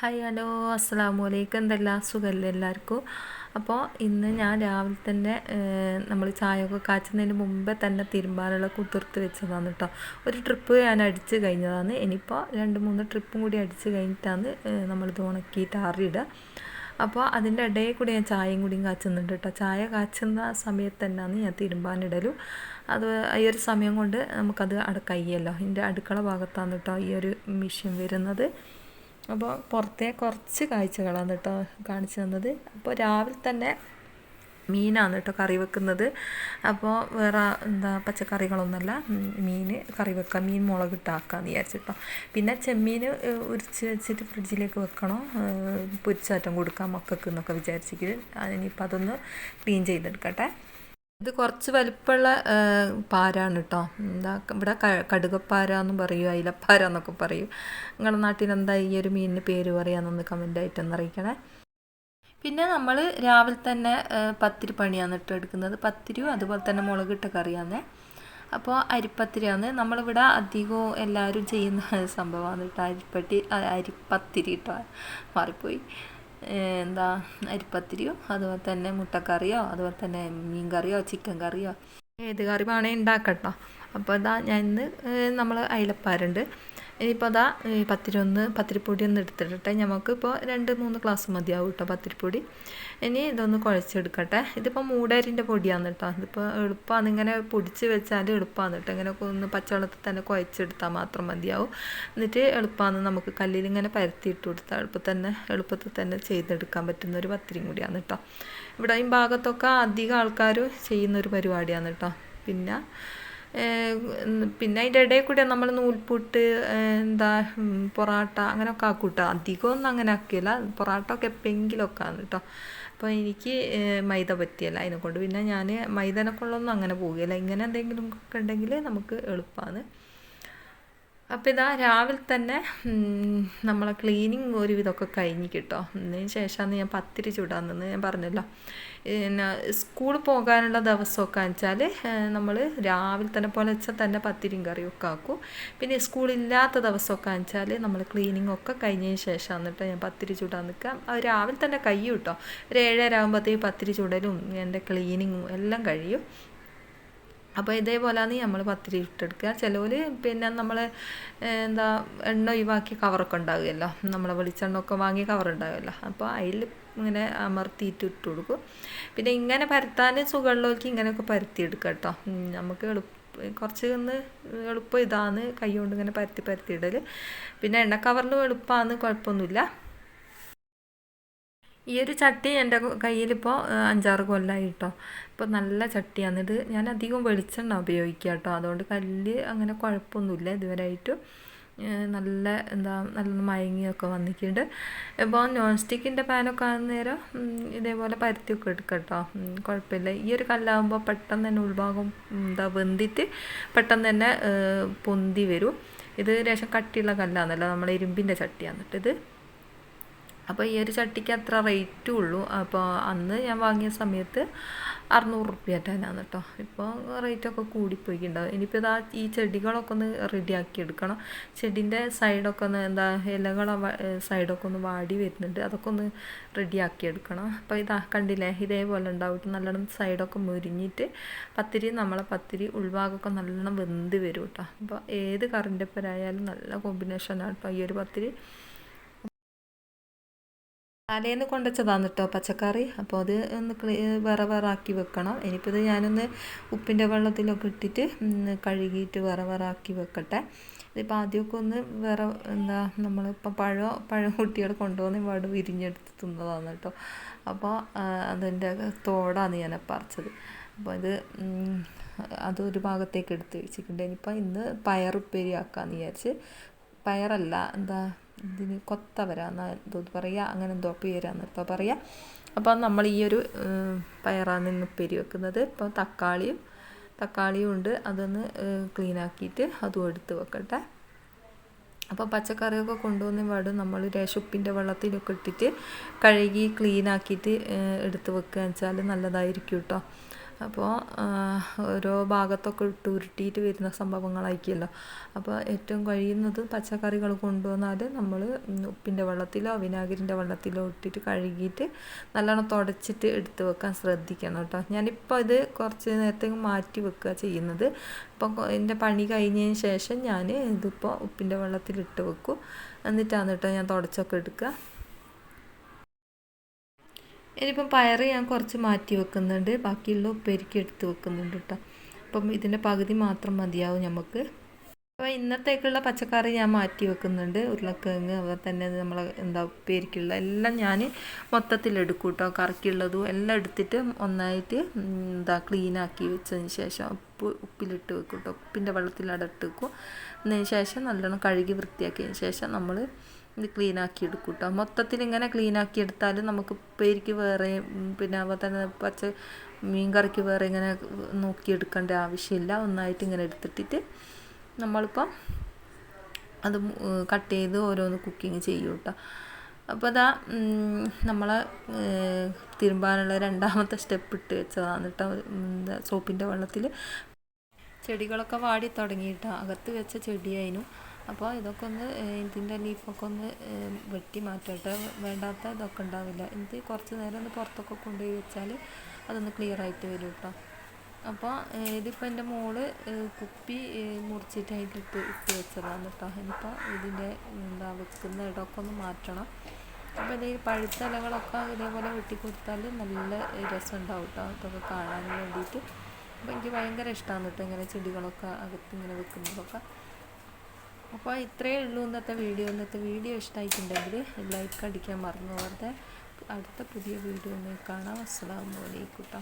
Hi hello അസ്സാമു അലൈക്കും എന്തെല്ലാം സുഖമല്ലേ എല്ലാവർക്കും? അപ്പോൾ ഇന്ന് ഞാൻ രാവിലെ തന്നെ നമ്മൾ ചായയൊക്കെ കാച്ചുന്നതിന് മുമ്പേ തന്നെ തിരുമ്പാനുള്ള കുതിർത്ത് വെച്ചതാണ് കേട്ടോ. ഒരു ട്രിപ്പ് ഞാൻ അടിച്ച് കഴിഞ്ഞതാണ്. ഇനിയിപ്പോൾ രണ്ട് മൂന്ന് ട്രിപ്പും കൂടി അടിച്ച് കഴിഞ്ഞിട്ടാണ് നമ്മളിത് ഉണക്കിയിട്ട് ആറിയിടുക. അപ്പോൾ അതിന്റെ ഇടയിൽ കൂടി ഞാൻ ചായയും കൂടിയും കാച്ചുന്നുണ്ട് കേട്ടോ. ചായ കാച്ചുന്ന സമയത്ത് തന്നെയാണ് ഞാൻ തിരുമ്പാനിടലും. അത് ഈ ഒരു സമയം കൊണ്ട് നമുക്കത് അടക്കയ്യല്ലോ ഇതിന്റെ അടുക്കള ഭാഗത്താണ് കേട്ടോ ഈ ഒരു മെഷീൻ വരുന്നത്. അപ്പോൾ പുറത്തെ കുറച്ച് കാഴ്ചകളാണ് കേട്ടോ കാണിച്ചു തന്നത്. അപ്പോൾ രാവിലെ തന്നെ മീനാണ് കേട്ടോ കറി വെക്കുന്നത്. അപ്പോൾ വേറെ എന്താ പച്ചക്കറികളൊന്നുമല്ല. മീൻ കറി വെക്കാം. മീൻ മുളക് ഇട്ടാക്കാന്ന് വിചാരിച്ചിട്ടോ പിന്നെ ചെമ്മീൻ ഉരിച്ച് വെച്ചിട്ട് ഫ്രിഡ്ജിലേക്ക് വെക്കണം? പൊരിച്ചാറ്റം കൊടുക്കാം മക്കൾക്ക് എന്നൊക്കെ വിചാരിച്ചിട്ട് ഇനിയിപ്പോൾ അതൊന്ന് ക്ലീൻ ചെയ്തെടുക്കട്ടെ. ഇത് കുറച്ച് വലിപ്പമുള്ള പാരാണ് കേട്ടോ എന്താ ഇവിടെ കടുകപ്പാര എന്ന് പറയും അയിലപ്പാര എന്നൊക്കെ പറയും. നിങ്ങളുടെ നാട്ടിൽ എന്താ ഈ ഒരു മീനിന് പേര് പറയാമെന്നൊന്ന് കമന്റായിട്ടൊന്ന് അറിയിക്കണേ. പിന്നെ നമ്മൾ രാവിലെ തന്നെ പത്തിരി പണിയാണ് ഇട്ട് എടുക്കുന്നത്. പത്തിരിയും അതുപോലെ തന്നെ മുളക് മുളകിട്ട കറിയാണ്. അപ്പോൾ അരിപ്പത്തിരിയാണ്. നമ്മളിവിടെ അധികവും എല്ലാവരും ചെയ്യുന്ന സംഭവമാണ് കേട്ടോ അരിപ്പട്ടി അരിപ്പത്തിരി കേട്ടോ മാറിപ്പോയി. എന്താ അരിപ്പത്തിരിയോ അതുപോലെ തന്നെ മുട്ടക്കറിയോ അതുപോലെ തന്നെ മീൻ കറിയോ ചിക്കൻ കറിയോ. ഏത് കറി വേണേൽ ഉണ്ടാക്കട്ടോ. അപ്പോൾ ഇതാ ഞാൻ ഇന്ന് നമ്മൾ അയിലപ്പാരുണ്ട്. ഇനിയിപ്പോൾ അതാ പത്തിരൊന്ന് പത്തിരിപ്പൊടി ഒന്ന് എടുത്തിട്ടെ നമുക്ക് ഇപ്പോൾ രണ്ട് മൂന്ന് ഗ്ലാസ് മതിയാവും കേട്ടോ പത്തിരിപ്പൊടി. ഇനി ഇതൊന്ന് കുഴച്ചെടുക്കട്ടെ. ഇതിപ്പോൾ മൂടരിന്റെ പൊടിയാണ് കേട്ടോ. ഇതിപ്പോൾ എളുപ്പമാണ് ഇങ്ങനെ പൊടിച്ച് വെച്ചാൽ എളുപ്പമാണ് കേട്ടോ. ഇങ്ങനെ ഒന്ന് പച്ചവെള്ളത്തിൽ തന്നെ കുഴച്ചെടുത്താൽ മാത്രം മതിയാവും. എന്നിട്ട് എളുപ്പമാണ് നമുക്ക് കല്ലിൽ ഇങ്ങനെ പരത്തിയിട്ട് കൊടുത്താൽ എളുപ്പം തന്നെ എളുപ്പത്തിൽ തന്നെ ചെയ്തെടുക്കാൻ പറ്റുന്ന ഒരു പത്തിരിയും കൂടിയാണ് കേട്ടോ. ഇവിടെ ഈ ഭാഗത്തൊക്കെ അധികം ആൾക്കാർ ചെയ്യുന്നൊരു പരിപാടിയാണ് കേട്ടോ. പിന്നെ പിന്നെ അതിന്റെ ഇടയിൽ കൂടെ നമ്മൾ നൂൽപുട്ട് എന്താ പൊറാട്ട അങ്ങനെയൊക്കെ ആക്കൂട്ടോ. അധികമൊന്നും അങ്ങനെ ആക്കിയില്ല. പൊറാട്ട ഒക്കെ എപ്പോഴെങ്കിലുമൊക്കെ ആണ് കേട്ടോ അപ്പോൾ എനിക്ക് മൈദ പറ്റിയല്ല. അതിനെക്കൊണ്ട് പിന്നെ ഞാൻ മൈദനെ കൊണ്ടൊന്നും അങ്ങനെ പോവുകയില്ല. ഇങ്ങനെ എന്തെങ്കിലും ഒക്കെ ഉണ്ടെങ്കിൽ നമുക്ക് എളുപ്പമാണ് അപ്പോൾ ഇതാ രാവിലെ തന്നെ നമ്മളെ ക്ലീനിങ് ഒരു വിധമൊക്കെ കഴിഞ്ഞ് കിട്ടോ. അതിന് ശേഷമാണ് ഞാൻ പത്തിരി ചൂടാൻ നിന്ന് ഞാൻ പറഞ്ഞല്ലോ. പിന്നെ സ്കൂളിൽ പോകാനുള്ള ദിവസമൊക്കെ വെച്ചാൽ നമ്മൾ രാവിലെ തന്നെ പുലർച്ചെ തന്നെ പത്തിരിയും കറിയൊക്കെ ആക്കും. പിന്നെ സ്കൂളില്ലാത്ത ദിവസമൊക്കെ വെച്ചാൽ നമ്മൾ ക്ലീനിങ് ഒക്കെ കഴിഞ്ഞതിന് ശേഷം എന്നിട്ട് ഞാൻ പത്തിരി ചൂടാൻ നിൽക്കാം. രാവിലെ തന്നെ കഴിയും കേട്ടോ. ഒരു ഏഴര ആകുമ്പോഴത്തേക്ക് പത്തിരി ചൂടലും എന്റെ ക്ലീനിങ്ങും എല്ലാം കഴിയും. അപ്പോൾ ഇതേപോലെയാണ് നമ്മൾ പത്തിരി ഇട്ടെടുക്കുക ചിലവർ പിന്നെ നമ്മൾ എന്താ എണ്ണ ഒഴിവാക്കി കവറൊക്കെ ഉണ്ടാകുമല്ലോ നമ്മളെ വെളിച്ചെണ്ണൊക്കെ വാങ്ങിയ കവർ ഉണ്ടാകുമല്ലോ അപ്പോൾ അതിൽ ഇങ്ങനെ അമർത്തിയിട്ട് ഇട്ട് കൊടുക്കും. പിന്നെ ഇങ്ങനെ പരത്താൻ സുഖമുള്ളവർക്ക് ഇങ്ങനെയൊക്കെ പരത്തിയെടുക്കുക കേട്ടോ നമുക്ക് എളുപ്പ കുറച്ച് ഒന്ന് എളുപ്പം ഇതാണ് കൈ കൊണ്ട് ഇങ്ങനെ പരത്തി പരത്തി ഇടൽ പിന്നെ എണ്ണ കവറിലും എളുപ്പമാണ് കുഴപ്പമൊന്നുമില്ല ഈ ഒരു ചട്ടി എന്റെ കയ്യിലിപ്പോൾ അഞ്ചാറ് കൊല്ലമായി കേട്ടോ ഇപ്പോൾ നല്ല ചട്ടിയാണ്. ഇത് ഞാൻ അധികം വെളിച്ചെണ്ണ ഉപയോഗിക്കുക കേട്ടോ അതുകൊണ്ട് കല്ല് അങ്ങനെ കുഴപ്പമൊന്നുമില്ല. ഇതുവരെയായിട്ടും നല്ല എന്താ നല്ല മയങ്ങിയൊക്കെ വന്നിട്ടുണ്ട്. ഇപ്പോൾ നോൺ സ്റ്റിക്കിന്റെ പാനൊക്കെ ആകുന്ന നേരം ഇതേപോലെ പരത്തിയൊക്കെ എടുക്കുക കേട്ടോ കുഴപ്പമില്ല. ഈ ഒരു കല്ലാകുമ്പോൾ പെട്ടെന്ന് തന്നെ ഉൾഭാഗം എന്താ വെന്തിട്ട് പെട്ടെന്ന് തന്നെ പൊന്തി വരും. ഇത് രേഷം കട്ടിയുള്ള കല്ലാന്നല്ലോ. നമ്മൾ ഇരുമ്പിന്റെ ചട്ടിയാണ് ഇത്. അപ്പോൾ ഈ ഒരു ചട്ടിക്ക് അത്ര റേറ്റും ഉള്ളൂ. അപ്പോൾ അന്ന് ഞാൻ വാങ്ങിയ സമയത്ത് അറുന്നൂറ് റുപ്യ തന്നെയാണ് കേട്ടോ ഇപ്പോൾ റേറ്റൊക്കെ കൂടിപ്പോയിക്കുണ്ടാവും ഇനിയിപ്പോൾ ഇതാ ഈ ചെടികളൊക്കെ ഒന്ന് റെഡിയാക്കി എടുക്കണം. ചെടീന്റെ സൈഡൊക്കെ ഒന്ന് എന്താ ഇലകളെ സൈഡൊക്കെ ഒന്ന് വാടി വരുന്നുണ്ട്. അതൊക്കെ ഒന്ന് റെഡിയാക്കി എടുക്കണം. അപ്പോൾ ഇതാ കണ്ടില്ലേ? ഇതേപോലെ ഉണ്ടാവും. നല്ലോണം സൈഡൊക്കെ മുരിഞ്ഞിട്ട് പത്തിരി നമ്മളെ പത്തിരി ഉൾഭാഗമൊക്കെ നല്ലോണം വെന്ത് വരും കേട്ടോ അപ്പോൾ ഏത് കറിന്റെ പേരായാലും നല്ല കോമ്പിനേഷനാണ് കേട്ടോ ഈ ഒരു പത്തിരി തലേന്ന് കൊണ്ടുവച്ചതാണ് കേട്ടോ പച്ചക്കറി. അപ്പോൾ അത് ഒന്ന് വേറെ വേറെ ആക്കി വെക്കണം. ഇനിയിപ്പോൾ ഇത് ഞാനൊന്ന് ഉപ്പിന്റെ വെള്ളത്തിലൊക്കെ ഇട്ടിട്ട് കഴുകിയിട്ട് വേറെ വേറെ ആക്കി വെക്കട്ടെ. ഇതിപ്പോൾ ആദ്യമൊക്കെ ഒന്ന് വേറെ എന്താ നമ്മളിപ്പോൾ പഴം പഴം കുട്ടികൾ കൊണ്ടുവന്ന് ഇവിടെ വിരിഞ്ഞെടുത്ത് തിന്നതാണ് കേട്ടോ. അപ്പോൾ അതിന്റെ തോടാണ് ഞാൻ പറിച്ചത്. അപ്പോൾ ഇത് അതൊരു ഭാഗത്തേക്ക് എടുത്ത് വെച്ചിട്ടുണ്ട്. ഇനിയിപ്പോൾ ഇന്ന് പയറുപ്പേരി ആക്കാമെന്ന് വിചാരിച്ച്. പയറല്ല എന്താ ഇതിന് കൊത്തവര എന്നാ എന്തോ പറയുക അങ്ങനെ എന്തോ പേരാന്ന് ഇപ്പോൾ പറയുക അപ്പോൾ നമ്മൾ ഈ ഒരു പയറാണ് ഇന്ന് പെരി വെക്കുന്നത്. ഇപ്പോൾ തക്കാളിയും തക്കാളിയും ഉണ്ട്. അതൊന്ന് ക്ലീൻ ആക്കിയിട്ട് അതും എടുത്ത് വെക്കട്ടെ. അപ്പോൾ പച്ചക്കറിയൊക്കെ കൊണ്ടുവന്ന പാടും നമ്മൾ രേഷുപ്പിന്റെ വെള്ളത്തിലൊക്കെ ഇട്ടിട്ട് കഴുകി ക്ലീൻ ആക്കിയിട്ട് എടുത്ത് വെക്കുക വെച്ചാൽ നല്ലതായിരിക്കും കേട്ടോ അപ്പോൾ ഓരോ ഭാഗത്തൊക്കെ ഇട്ട് ഉരുട്ടിയിട്ട് വരുന്ന സംഭവങ്ങളായിരിക്കുമല്ലോ. അപ്പോൾ ഏറ്റവും കഴിയുന്നത് പച്ചക്കറികൾ കൊണ്ടുവന്നാൽ നമ്മൾ ഉപ്പിന്റെ വെള്ളത്തിലോ വിനാഗിരിന്റെ വെള്ളത്തിലോ ഇട്ടിട്ട് കഴുകിയിട്ട് നല്ലോണം തുടച്ചിട്ട് എടുത്ത് വെക്കാൻ ശ്രദ്ധിക്കണം കേട്ടോ. ഞാനിപ്പോൾ ഇത് കുറച്ച് നേരത്തെ മാറ്റി വെക്കുക ചെയ്യുന്നത്. അപ്പോൾ എന്റെ പണി കഴിഞ്ഞതിന് ശേഷം ഞാൻ ഇതിപ്പോൾ ഉപ്പിന്റെ വെള്ളത്തിലിട്ട് വെക്കും. എന്നിട്ടാണ് കേട്ടോ ഞാൻ തുടച്ചൊക്കെ എടുക്കുക. ഇനിയിപ്പം പയർ ഞാൻ കുറച്ച് മാറ്റി വെക്കുന്നുണ്ട്. ബാക്കിയുള്ള ഉപ്പേരിക്ക് എടുത്ത് വെക്കുന്നുണ്ട് കേട്ടോ അപ്പം ഇതിന്റെ പകുതി മാത്രം മതിയാവും നമുക്ക് അപ്പോൾ ഇന്നത്തേക്കുള്ള പച്ചക്കറി ഞാൻ മാറ്റി വെക്കുന്നുണ്ട്. ഉരുളക്കിഴങ്ങ് അതുപോലെ തന്നെ നമ്മൾ എന്താ ഉപ്പേരിക്കുള്ള എല്ലാം ഞാൻ മൊത്തത്തിൽ എടുക്കും കേട്ടോ കറിക്കുള്ളതും എല്ലാം എടുത്തിട്ട് ഒന്നായിട്ട് എന്താ ക്ലീനാക്കി വെച്ചതിന് ശേഷം ഉപ്പ് ഉപ്പിലിട്ട് വെക്കും കേട്ടോ ഉപ്പിന്റെ വെള്ളത്തിൽ അടട്ട് വെക്കും അതിന് ശേഷം നല്ലോണം കഴുകി വൃത്തിയാക്കിയതിന് ശേഷം നമ്മൾ ഇത് ക്ലീനാക്കി എടുക്കും കേട്ടോ മൊത്തത്തിൽ ഇങ്ങനെ ക്ലീൻ ആക്കി എടുത്താൽ നമുക്ക് ഉപ്പേരിക്ക് വേറെ പിന്നെ അതുപോലെ തന്നെ പച്ച മീൻ കറിക്ക് വേറെ ഇങ്ങനെ നോക്കിയെടുക്കേണ്ട ആവശ്യമില്ല. ഒന്നായിട്ട് ഇങ്ങനെ എടുത്തിട്ടിട്ട് നമ്മളിപ്പം അത് കട്ട് ചെയ്ത് ഓരോന്ന് കുക്കിങ് ചെയ്യും കേട്ടോ അപ്പോൾ അതാ നമ്മളെ തിരുമ്പാനുള്ള രണ്ടാമത്തെ സ്റ്റെപ്പ് ഇട്ട് വെച്ചതാണ് കേട്ടോ. സോപ്പിന്റെ വെള്ളത്തിൽ ചെടികളൊക്കെ വാടി തുടങ്ങിയിട്ടാണ് അകത്ത് വെച്ച ചെടിയായിരുന്നു. അപ്പോൾ ഇതൊക്കെ ഒന്ന് ഇതിന്റെ ലീഫൊക്കെ ഒന്ന് വെട്ടി മാറ്റട്ടെ. വേണ്ടാത്ത ഇതൊക്കെ ഉണ്ടാവില്ല. ഇത് കുറച്ച് നേരം ഒന്ന് പുറത്തൊക്കെ കൊണ്ടുപോയി വെച്ചാൽ അതൊന്ന് ക്ലിയർ ആയിട്ട് വരും കേട്ടോ അപ്പോൾ ഇതിപ്പോൾ എന്റെ മോൾ കുപ്പി മുറിച്ചിട്ട് അതിലിട്ട് ഇട്ട് വെച്ചതാണ് കേട്ടോ ഇനിയിപ്പോൾ ഇതിന്റെ എന്താ വെക്കുന്ന ഇടമൊക്കെ ഒന്ന് മാറ്റണം. അപ്പോൾ ഇത് പഴുത്ത ഇലകളൊക്കെ ഇതേപോലെ വെട്ടി കൊടുത്താൽ നല്ല രസം ഉണ്ടാവും കേട്ടോ ഇതൊക്കെ കാണാൻ വേണ്ടിയിട്ട്. അപ്പോൾ എനിക്ക് ഭയങ്കര ഇഷ്ടമാണ് കേട്ടോ ഇങ്ങനെ ചെടികളൊക്കെ അകത്ത് ഇങ്ങനെ വെക്കുന്നതൊക്കെ. അപ്പോൾ ഇത്രയേ ഉള്ളൂ ഇന്നത്തെ വീഡിയോ. ഇന്നത്തെ വീഡിയോ ഇഷ്ടമായിട്ടുണ്ടെങ്കിൽ ലൈക്ക് അടിക്കാൻ മറന്നു പോകാതെ അടുത്ത പുതിയ വീഡിയോ കാണാം. അസ്സാം വലൈക്കും കേട്ടോ